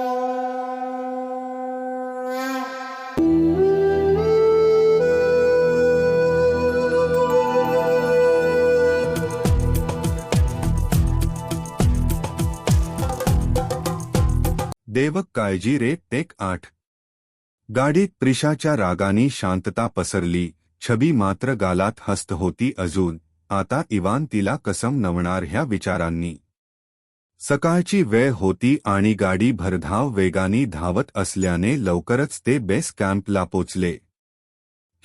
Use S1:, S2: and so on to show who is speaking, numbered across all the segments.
S1: देवक काळजी रे टेक आठ. गाडीत प्रिशाच्या रागानी शांतता पसरली. छबी मात्र गालात हस्त होती अजून. आता इवान तिला कसम नवणार ह्या विचारांनी. सकाळची वेळ होती आणि गाडी भरधाव वेगानी धावत असल्याने लवकरच ते बेस कॅम्पला पोचले.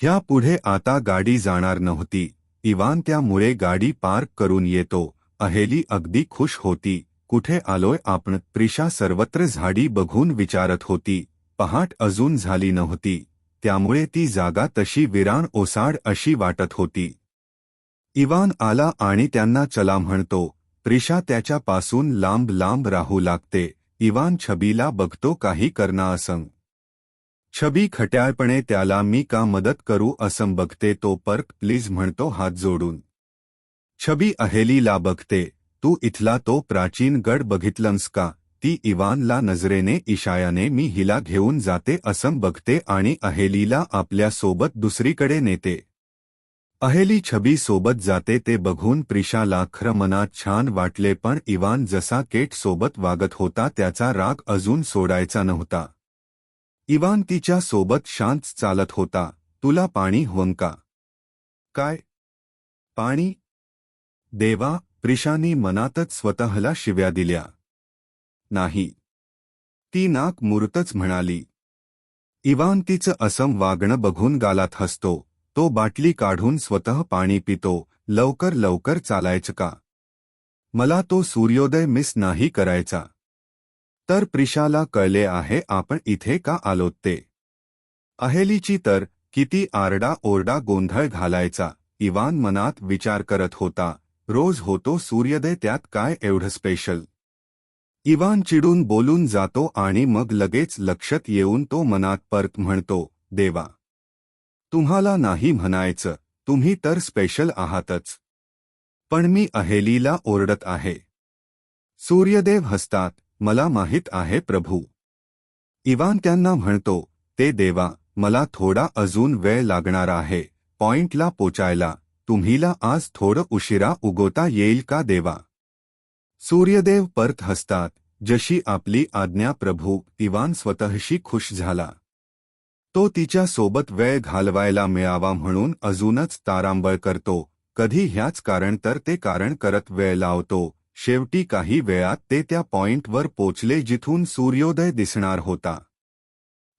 S1: ह्या पुढे आता गाडी जाणार नव्हती. इवान त्यामुळे गाडी पार्क करून येतो. अहेली अगदी खुश होती. कुठे आलोय आपण? प्रिशा सर्वत्र झाडी बघून विचारत होती. पहाट अजून झाली नव्हती. त्यामुळे ती जागा तशी विराण ओसाड अशी वाटत होती. इवान आला आणि त्यांना चला म्हणतो. प्रिशा त्याच्यापासून लांब लांब राहू लागते. इवान छबीला बघतो काही करना असं. छबी खट्याळपणे त्याला मी का मदत करू असं बघते तो पर्क प्लीज म्हणतो हात जोडून. छबी अहेलीला बघते. तू इथला तो प्राचीन गड बघितलंस का? ती इवानला नजरेने इशायाने मी हिला घेऊन जाते असं बघते आणि अहेलीला आपल्यासोबत दुसरीकडे नेते. अहेली छबी सोबत जाते ते बघून प्रिशाला खरं मनात छान वाटले पण इवान जसा केट सोबत वागत होता त्याचा राग अजून सोडायचा नव्हता. इवान तिच्या सोबत शांत चालत होता तुला पाणी हवं का? काय? पाणी? देवा प्रिशानी मनातच स्वतःला शिव्या दिल्या. नाही. ती नाक मुरतच म्हणाली. इवान तिचं असम वागणं बघून गालात हसतो. तो बाटली काढून स्वतः पाणी पितो. लवकर लवकर चालायचं का? मला तो सूर्योदय मिस नाही करायचा. तर प्रिशाला कळले आहे आपण इथे का आलोत ते? अहेलीची तर किती आरडा ओरडा गोंधळ घालायचा. इवान मनात विचार करत होता. रोज होतो सूर्योदय त्यात काय एवढं स्पेशल इवान चिडून बोलून जातो आणि मग लगेच लक्षात येऊन तो मनात परत म्हणतो देवा तुम्हाला नाही म्हणायचं तुम्ही तर स्पेशल आहातच. पण मी अहेलीला ओरडत आहे. सूर्यदेव हसतात मला माहीत आहे प्रभू. इवान त्यांना म्हणतो ते देवा मला थोडा अजून वेळ लागणार आहे पॉइंटला पोचायला तुम्हीला आज थोडं उशिरा उगवता येईल का देवा? सूर्यदेव परत हसतात जशी आपली आज्ञा प्रभू इवान स्वतःशी खुश झाला. तो तिच्या सोबत वेळ घालवायला मिळावा म्हणून अजूनच तारांबळ करतो. कधी ह्याच कारण तर ते कारण करत वेळ लावतो. शेवटी काही वेळात ते त्या पॉइंटवर पोचले जिथून सूर्योदय दिसणार होता.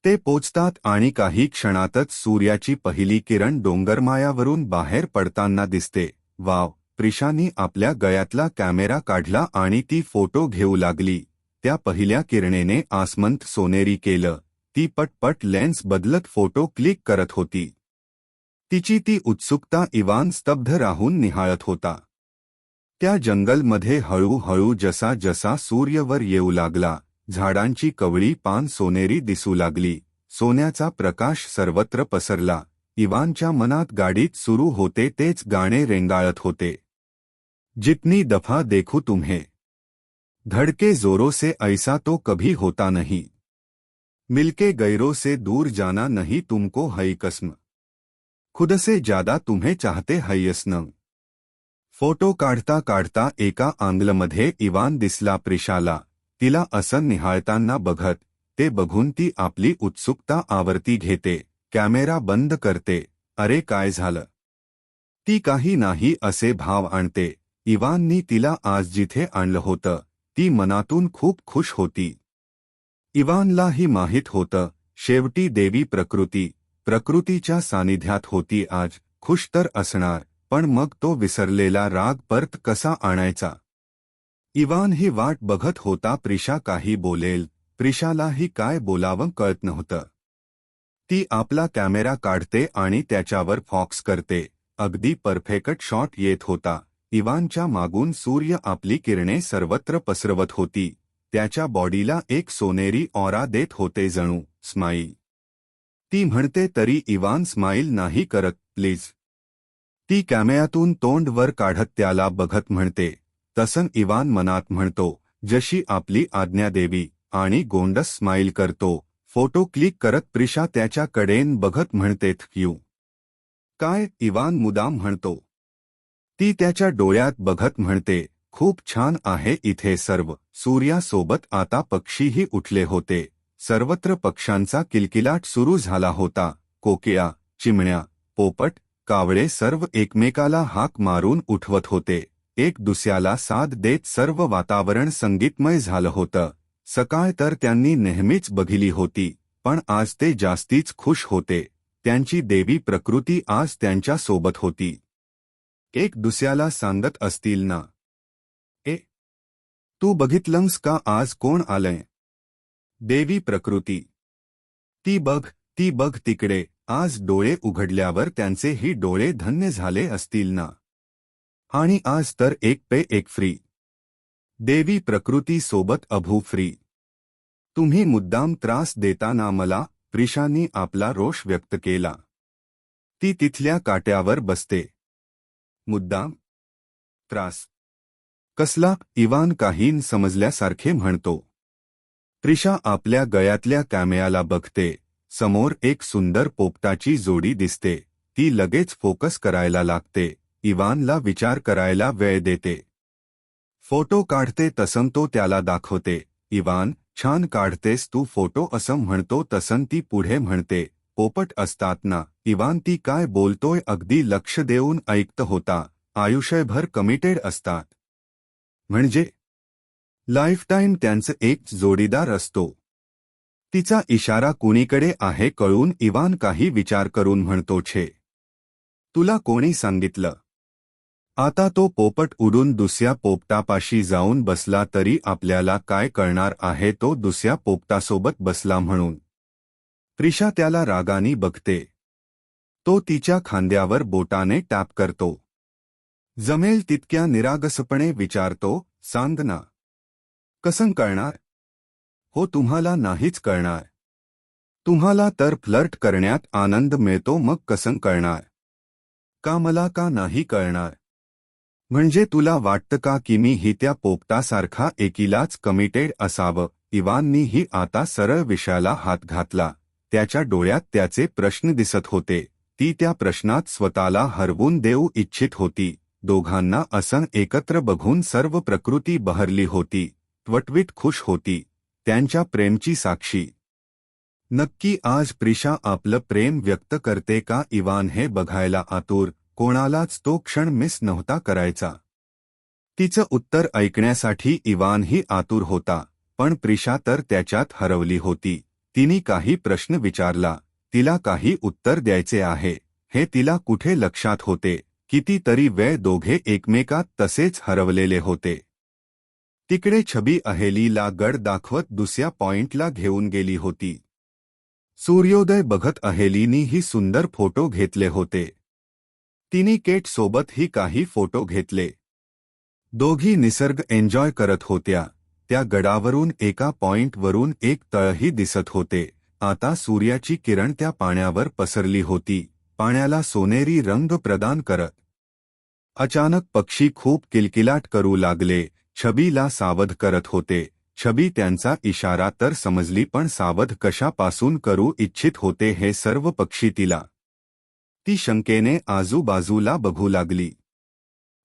S1: ते पोचतात आणि काही क्षणातच सूर्याची पहिली किरण डोंगरमायावरून बाहेर पडताना दिसते. वाव प्रिशानी आपल्या गळ्यातला कॅमेरा काढला आणि ती फोटो घेऊ लागली. त्या पहिल्या किरणेने आसमंत सोनेरी केलं. ती पटपट लेन्स बदलत फ़ोटो क्लिक करत होती. तिची ती उत्सुकता इवान स्तब्ध राहून निहाळत होता. त्या जंगलमध्ये हळूहळू जसा जसा सूर्यवर येऊ लागला, झाडांची कवळी पान सोनेरी दिसू लागली, सोन्याचा प्रकाश सर्वत्र पसरला, इवानच्या मनात गाडीत सुरू होते तेच गाणे रेंगाळत होते. जितनी दफ़ा देखू तुम्हे. धड़के जोरों से ऐसा तो कभी होता नहीं. मिलके गैरों से दूर जाना नहीं तुमको है कसम। खुद से ज़्यादा तुम्हें चाहते है यसनं फ़ोटो काढता काढता एका आंग्लमध्ये इवान दिसला प्रिशाला, तिला असं निहाळताना बघत, ते बघून ती आपली उत्सुकता आवर्ती घेते, कॅमेरा बंद करते, अरे काय झालं? ती काही नाही असे भाव आणते, इवाननी तिला आज जिथे आणलं होतं, ती मनातून खूप खुश होती. इवानलाही माहीत होतं शेवटी देवी प्रकृती प्रकृतीच्या सानिध्यात होती आज खुश तर असणार पण मग तो विसरलेला राग परत कसा आणायचा? इवान ही वाट बघत होता प्रिशा काही बोलेल प्रिशालाही काय बोलावं कळत नव्हतं. ती आपला कॅमेरा काढते आणि त्याच्यावर फॉक्स करते अगदी परफेक्ट शॉट येत होता इवानच्या मागून सूर्य आपली किरणे सर्वत्र पसरवत होती. त्याच्या बॉडीला एक सोनेरी ऑरा देत होते जणू स्माईल. ती म्हणते तरी इवान स्माईल नाही करत प्लीज. ती कॅमेऱ्यातून तोंड वर काढत त्याला बघत म्हणते तसन इवान मनात म्हणतो जशी आपली आज्ञा देवी आणि गोंडस स्माईल करतो फोटो क्लिक करत प्रिशा त्याच्या कडेन बघत म्हणते यू. काय? इवान मुदाम म्हणतो. ती त्याच्या डोळ्यात बघत म्हणते खूप छान आहे इथे सर्व. सूर्यासोबत आता पक्षीही उठले होते. सर्वत्र पक्ष्यांचा किलकिलाट सुरू झाला होता. कोकिळा चिमण्या पोपट कावळे सर्व एकमेकाला हाक मारून उठवत होते. एक दुसऱ्याला साथ देत सर्व वातावरण संगीतमय झालं होतं. सकाळ तर त्यांनी नेहमीच बघिली होती पण आज ते जास्तीच खुश होते. त्यांची देवी प्रकृती आज त्यांच्यासोबत होती. एक दुसऱ्याला सांगत असतील ना तू बघितलंस का आज कोण आलंय? देवी प्रकृती. ती बघ ती बघ तिकडे, आज डोळे उघडल्यावर त्यांचेही डोळे धन्य झाले असतील ना? आणि आज तर एक पे एक फ्री. देवी प्रकृती सोबत अभू फ्री. तुम्ही मुद्दाम त्रास देताना मला प्रिशानी आपला रोष व्यक्त केला. ती तिथल्या काट्यावर बसते. मुद्दाम. त्रास. कसला इवान काहीन समजल्यासारखे म्हणतो. त्रिशा आपल्या गळ्यातल्या कॅमेयाला बघते. समोर एक सुंदर पोपटाची जोडी दिसते. ती लगेच फोकस करायला लागते. इवानला विचार करायला वेळ देते. फोटो काढते तसं तो त्याला दाखवते. इवान छान काढतेस तू फोटो असं म्हणतो तसं ती पुढे म्हणते. पोपट असतात ना इवान ती काय बोलतोय अगदी लक्ष देऊन ऐकत होता. आयुष्यभर कमिटेड असतात. म्हणजे? लाईफटाईम त्यांचं एक जोडीदार असतो. तिचा इशारा कुणीकडे आहे कळून इवान काही विचार करून म्हणतो छे तुला कोणी सांगितलं? आता तो पोपट उडून दुसऱ्या पोपटापाशी जाऊन बसला तरी आपल्याला काय कळणार आहे तो दुसऱ्या पोपटासोबत बसला म्हणून? त्रिशा त्याला रागानी बघते. तो तिच्या खांद्यावर बोटाने टॅप करतो. जमेल तितक्या निरागसपणे विचारतो सांदना कसं कळणार? हो तुम्हाला नाहीच कळणार. तुम्हाला तर फ्लर्ट करण्यात आनंद मिळतो मग कसं कळणार? का मला का नाही कळणार? म्हणजे तुला वाटतं का की मी ही त्या पोपटासारखा एकीलाच कमिटेड असावं? इवाननीही आता सरळ विषयाला हात घातला. त्याच्या डोळ्यात त्याचे प्रश्न दिसत होते. ती त्या प्रश्नात स्वतःला हरवून देऊ इच्छित होती. दोघांना असं एकत्र बघून सर्व प्रकृती बहरली होती त्वटवीट खुश होती त्यांच्या प्रेमची साक्षी. नक्की आज प्रिशा आपलं प्रेम व्यक्त करते का इवान हे बघायला आतुर कोणालाच तो क्षण मिस नव्हता करायचा. तिचं उत्तर ऐकण्यासाठी इवानही आतुर होता पण प्रिशा तर त्याच्यात हरवली होती तिने काही प्रश्न विचारला तिला काही उत्तर द्यायचे आहे हे तिला कुठे लक्षात होते? कितीतरी वेळ दोघे एकमेकात तसेच हरवलेले होते. तिकडे छबी अहेलीला गड दाखवत दुसऱ्या पॉइंटला घेऊन गेली होती. सूर्योदय बघत अहेलीनी ही सुंदर फोटो घेतले होते. तिने केट सोबतही काही फोटो घेतले. दोघी निसर्ग एन्जॉय करत होत्या. त्या गडावरून एका पॉइंटवरून एक तळही दिसत होते. आता सूर्याची किरण त्या पाण्यावर पसरली होती. पाण्याला सोनेरी रंग प्रदान करत. अचानक पक्षी खूप किलकिलाट करू लागले. छबीला सावध करत होते. छबी त्यांचा इशारा तर समजली पण सावध कशापासून करू इच्छित होते हे सर्व पक्षी तिला. ती शंकेने आजूबाजूला बघू लागली.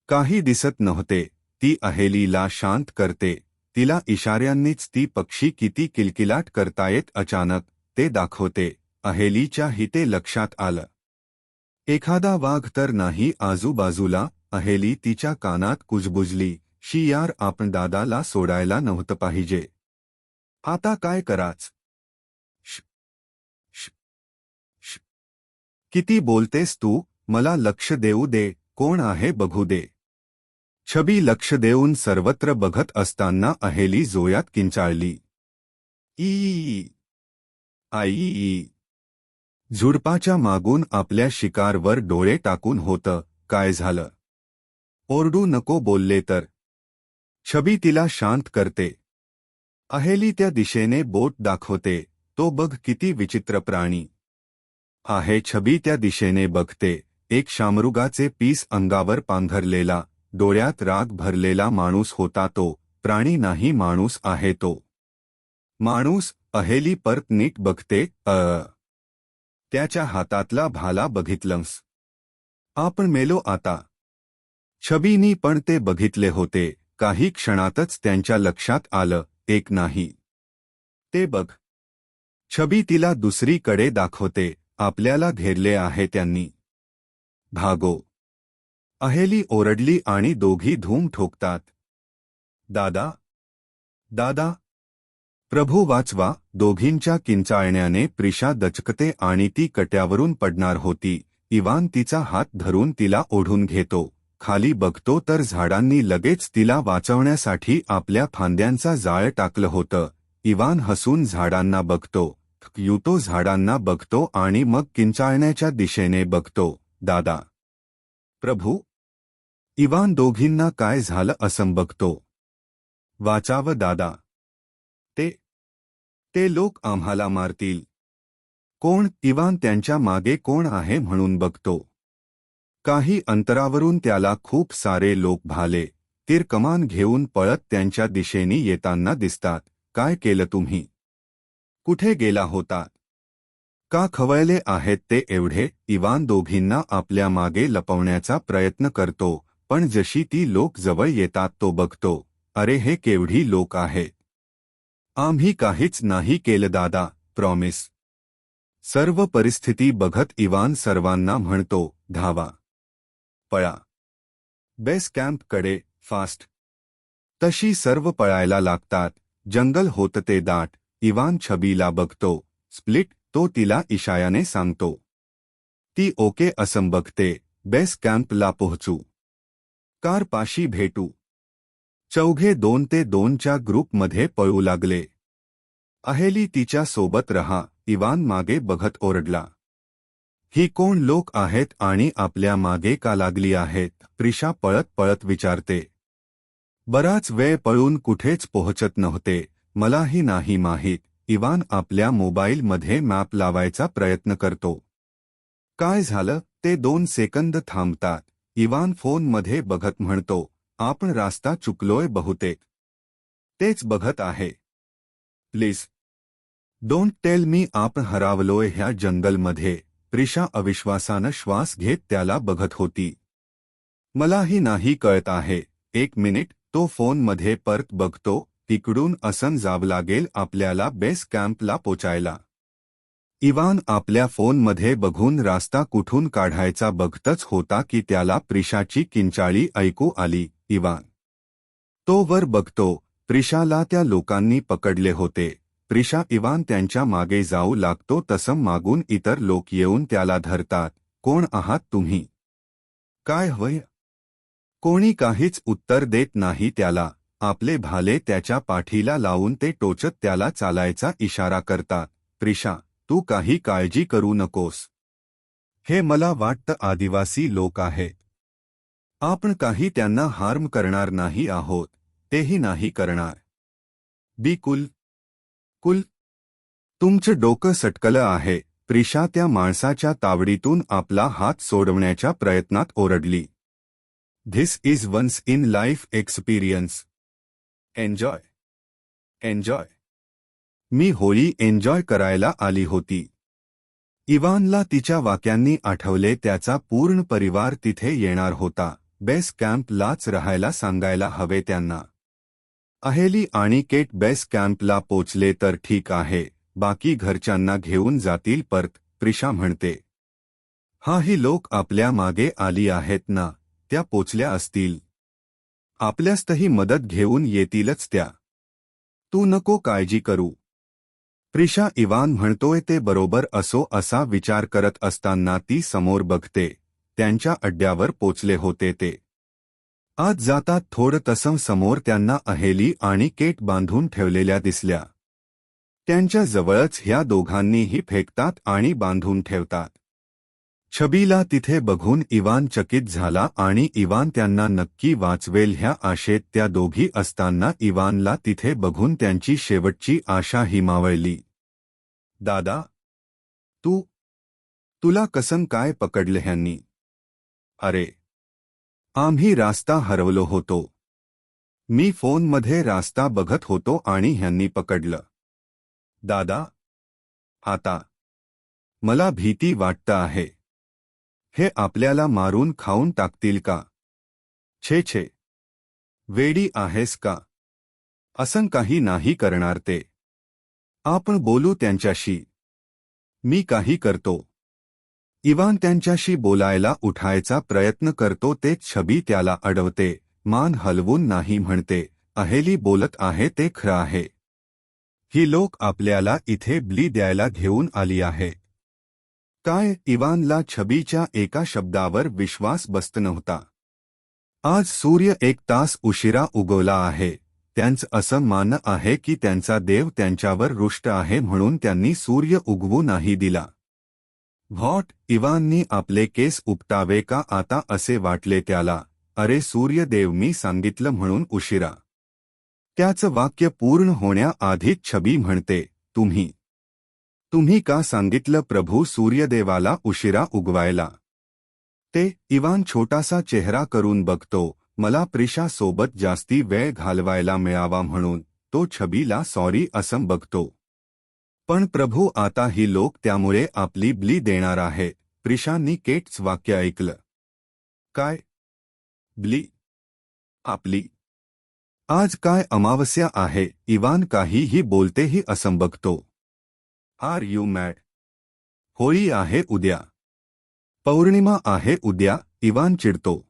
S1: काही दिसत नव्हते. ती अहेलीला शांत करते. तिला इशाऱ्यांनीच ती पक्षी किती किलकिलाट करतायत अचानक ते दाखवते. अहेलीच्या हिते लक्षात आलं. एखादा वाघ तर नाही आजूबाजूला अहेली तिच्या कानात कुजबुजली शी यार आपण दादाला सोडायला नव्हतं पाहिजे. आता काय कराच? श, श, श. किती बोलतेस तू? मला लक्ष देऊ दे. कोण आहे बघू दे. छबी लक्ष देऊन सर्वत्र बघत असताना अहेली जोयात किंचाळली. ई आई झुडपाच्या मागून आपल्या शिकारवर डोळे टाकून होतं काय झालं? ओरडू नको बोलले तर. छबी तिला शांत करते. अहेली त्या दिशेने बोट दाखवते तो बघ किती विचित्र प्राणी. आहे छबी त्या दिशेने बघते एक शामरुगाचे पीस अंगावर पांघरलेला डोळ्यात राग भरलेला माणूस होता तो प्राणी नाही माणूस आहे तो. माणूस अहेली परत नीट बघते अ त्याच्या हातातला भाला बघितलंस. आपण मेलो आता. छबीनी पण ते बघितले होते काही क्षणातच त्यांच्या लक्षात आलं एक नाही. ते बघ. छबी तिला दुसरीकडे दाखवते आपल्याला घेरले आहे त्यांनी. भागो. अहेली ओरडली आणि दोघी धूम ठोकतात. दादा. दादा. प्रभू वाचवा दोघींच्या किंचाळण्याने प्रिशा दचकते आणि ती कट्यावरून पडणार होती. इवान तिचा हात धरून तिला ओढून घेतो. खाली बघतो तर झाडांनी लगेच तिला वाचवण्यासाठी आपल्या फांद्यांचा जाळ टाकलं होतं. इवान हसून झाडांना बघतो. युतो झाडांना बघतो आणि मग किंचाळण्याच्या दिशेने बघतो. दादा. प्रभू. इवान दोघींना काय झालं असं बघतो. वाचावं दादा. ते लोक आम्हाला मारतील. कोण इवान त्यांच्या मागे कोण आहे म्हणून बघतो. काही अंतरावरून त्याला खूप सारे लोक भाले. तीर कमान घेऊन पळत त्यांच्या दिशेने येताना दिसतात. काय केलं तुम्ही? कुठे गेला होता? का खवळले आहेत ते एवढे? इवान दोघींना आपल्या मागे लपवण्याचा प्रयत्न करतो. पण जशी ती लोक जवळ येतात तो बघतो. अरे हे केवढी लोक आहेत? आम्ही काहीच नाही केलं दादा प्रॉमिस सर्व परिस्थिती बघत इवान सर्वांना म्हणतो, धावा. पळा. बेस कॅम्पकडे फास्ट. तशी सर्व पळायला लागतात, जंगल होत ते दाट, इवान छबीला बघतो, स्प्लिट तो तिला इशायाने सांगतो. ती ओके असं बघते बेस कॅम्पला पोहोचू. कार पाशी भेटू. चौघे दोन ते दोनच्या ग्रुपमध्ये पळू लागले. अहेली तिच्या सोबत रहा इवान मागे बघत ओरडला. ही कोण लोक आहेत आणि आपल्या मागे का लागली आहेत? प्रिशा पळत पळत विचारते. बराच वेळ पळून कुठेच पोहोचत नव्हते. मलाही नाही माहीत. इवान आपल्या मोबाईलमध्ये मॅप लावायचा प्रयत्न करतो. काय झालं? ते दोन सेकंद थांबतात. इवान फोनमध्ये बघत म्हणतो. आपण रास्ता चुकलोय बहुतेक. तेच बघत आहे. प्लीज. डोंट टेल मी आपण हरावलोय ह्या जंगलमध्ये. प्रिशा अविश्वासानं श्वास घेत त्याला बघत होती. मलाही नाही कळत आहे. एक मिनिट तो फोनमध्ये परत बघतो तिकडून असन जावं लागेल आपल्याला बेस कॅम्पला पोचायला. इवान आपल्या फोनमध्ये बघून रास्ता कुठून काढायचा बघतच होता की त्याला प्रिशाची किंचाळी ऐकू आली. इवान. तो वर बघतो त्रिशाला त्या लोकांनी पकडले होते. प्रिशा इवान त्यांच्या मागे जाऊ लागतो तसं मागून इतर लोक येऊन त्याला धरतात. कोण आहात तुम्ही? काय होय? कोणी काहीच उत्तर देत नाही त्याला. आपले भाले त्याच्या पाठीला लावून ते टोचत त्याला चालायचा इशारा करतात. त्रिशा तू काही काळजी करू नकोस. हे मला वाटतं आदिवासी लोक आहेत आपण काही त्यांना हार्म करणार नाही आहोत तेही नाही करणार. बी कुल. कुल. तुमचं डोकं सटकलं आहे प्रिशा त्या माणसाच्या तावडीतून आपला हात सोडवण्याच्या प्रयत्नात ओरडली. This is once in life experience enjoy enjoy me Holi enjoy करायला आली होती. इवानला तिच्या वाक्यांनी आठवले त्याचा पूर्ण परिवार तिथे येणार होता. बेस कॅम्पलाच राहायला सांगायला हवे त्यांना. अहेली आणि केट बेस कॅम्पला पोचले तर ठीक आहे बाकी घरच्यांना घेऊन जातील परत प्रिशा म्हणते. हा ही लोक आपल्या मागे आली आहेत ना त्या पोचल्या असतील. आपल्यास्तही मदत घेऊन येतीलच त्या. तू नको काळजी करू. प्रिशा इवान म्हणतोय ते बरोबर असो असा विचार करत असताना ती समोर बघते. त्यांच्या अड्ड्यावर पोचले होते ते. आज जाता थोडं तसं समोर त्यांना अहेली आणि केट बांधून ठेवलेल्या दिसल्या. त्यांच्या जवळच ह्या दोघांनीही फेकतात आणि बांधून ठेवतात. छबीला तिथे बघून इवान चकित झाला आणि इवान त्यांना नक्की वाचवेल ह्या आशेत त्या दोघी असताना इवानला तिथे बघून त्यांची शेवटची आशा हिमावळली. दादा तू तुला कसं काय पकडलं ह्यांनी? अरे. आम्ही रास्ता हरवलो होतो. मी फोनमध्ये रास्ता बघत होतो आणि ह्यांनी पकडलं. दादा. आता. मला भीती वाटत आहे. हे आपल्याला मारून खाऊन टाकतील का? छे छे. वेडी आहेस का? असं काही नाही करणार ते. आपण बोलू त्यांच्याशी. मी काही करतो. इवान त्यांच्याशी बोलायला उठायचा प्रयत्न करतो ते छबी त्याला अडवते. मान हलवून नाही म्हणते. अहेली बोलत आहे ते खरं आहे. ही लोक आपल्याला इथे ब्ली द्यायला घेऊन आली आहे. काय? इवानला छबीच्या एका शब्दावर विश्वास बसत नव्हता. आज सूर्य एक तास उशिरा उगवला आहे. त्यांचं असं मानणं आहे की त्यांचा देव त्यांच्यावर रुष्ट आहे म्हणून त्यांनी सूर्य उगवू नाही दिला. व्हॉट इवाननी आपले केस उपटावे का आता असे वाटले त्याला? अरे सूर्यदेव मी सांगितलं म्हणून उशिरा. त्याचं वाक्य पूर्ण होण्याआधीच छबी म्हणते तुम्ही. तुम्ही का सांगितलं प्रभू सूर्यदेवाला उशिरा उगवायला? ते इवान छोटासा चेहरा करून बघतो मला प्रिशासोबत जास्ती वेळ घालवायला मिळावा म्हणून तो छबीला सॉरी असं बघतो. पण प्रभू आता ही लोक त्यामुळे आपली ब्ली देणार आहे. प्रिशांनी केट्स वाक्य ऐकलं. काय? ब्ली? आपली? आज काय अमावस्या आहे? इवान काहीही बोलतेही असं बघतो आर यू मॅड? होळी आहे उद्या. पौर्णिमा आहे उद्या, इवान चिडतो.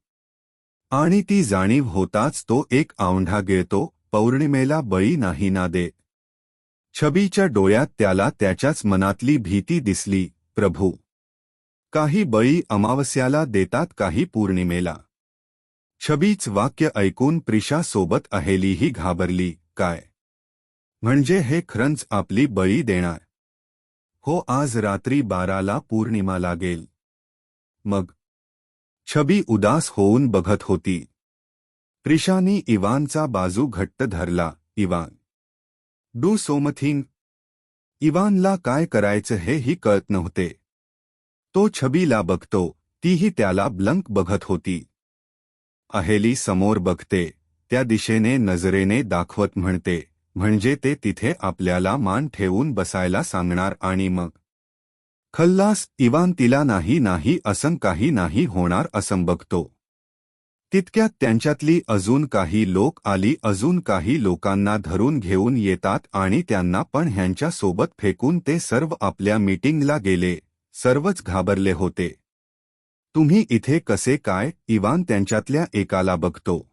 S1: आणि ती जाणीव होताच तो एक औंढा गिळतो, पौर्णिमेला बळी नाही ना दे छबीच्या डोळ्यात त्याला त्याच्याच मनातली भीती दिसली प्रभू काही बळी अमावस्याला देतात काही पौर्णिमेला. छबीच वाक्य ऐकून प्रिशा सोबत अहेलीही घाबरली काय? म्हणजे हे खरंच आपली बळी देणार? हो आज रात्री बाराला पौर्णिमा लागेल. मग छबी उदास होऊन बघत होती. प्रिशानी इवानचा बाजू घट्ट धरला इवान डू सोमथिंग इवानला काय करायचं हेही कळत नव्हते. तो छबीला बघतो तीही त्याला ब्लंक बघत होती. अहेली समोर बघते त्या दिशेने नजरेने दाखवत म्हणते म्हणजे ते तिथे आपल्याला मान ठेवून बसायला सांगणार आणि मग. खल्लास इवान तिला नाही नाही असं काही नाही होणार असं बघतो. तितक्यात त्यांच्यातली अजून काही लोक आली अजून काही लोकांना धरून घेऊन येतात आणि त्यांना पण ह्यांच्यासोबत फेकून ते सर्व आपल्या मीटिंगला गेले. सर्वच घाबरले होते. तुम्ही इथे कसे काय? इवान त्यांच्यातल्या एकाला बघतो.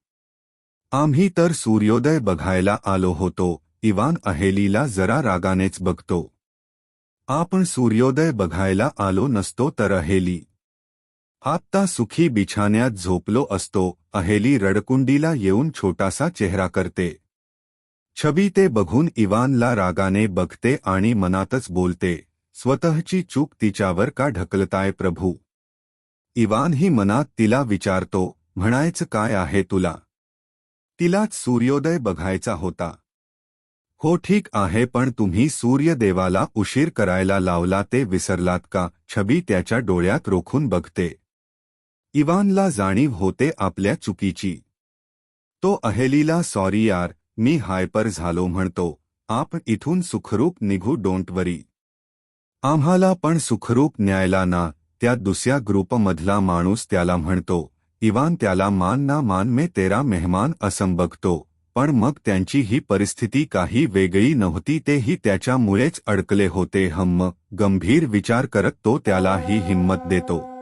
S1: आम्ही तर सूर्योदय बघायला आलो होतो. इवान अहेलीला जरा रागानेच बघतो. आपण सूर्योदय बघायला आलो नसतो तर अहेली आत्ता सुखी बिछाण्यात झोपलो असतो अहेली रडकुंडीला येऊन छोटासा चेहरा करते. छबी ते बघून इवानला रागाने बघते आणि मनातच बोलते स्वतःची चूक तिच्यावर का ढकलताय प्रभू? इवानही मनात तिला विचारतो म्हणायचं काय आहे तुला? तिलाच सूर्योदय बघायचा होता. हो ठीक आहे पण तुम्ही सूर्यदेवाला उशीर करायला लावला ते विसरलात का? छबी त्याच्या डोळ्यात रोखून बघते. इवानला जाणीव होते आपल्या चुकीची. तो अहेलीला सॉरी यार मी हायपर झालो म्हणतो आप इथून सुखरूप निघू डोंट वरी. आम्हाला पण सुखरूप न्यायला ना त्या दुसऱ्या ग्रुपमधला माणूस त्याला म्हणतो इवान त्याला मान ना मान मे तेरा मेहमान असं बघतो पण मग त्यांची ही परिस्थिती काही वेगळी नव्हती तेही त्याच्यामुळेच अडकले होते हम्म गंभीर विचार करत तो त्याला ही हिंमत देतो.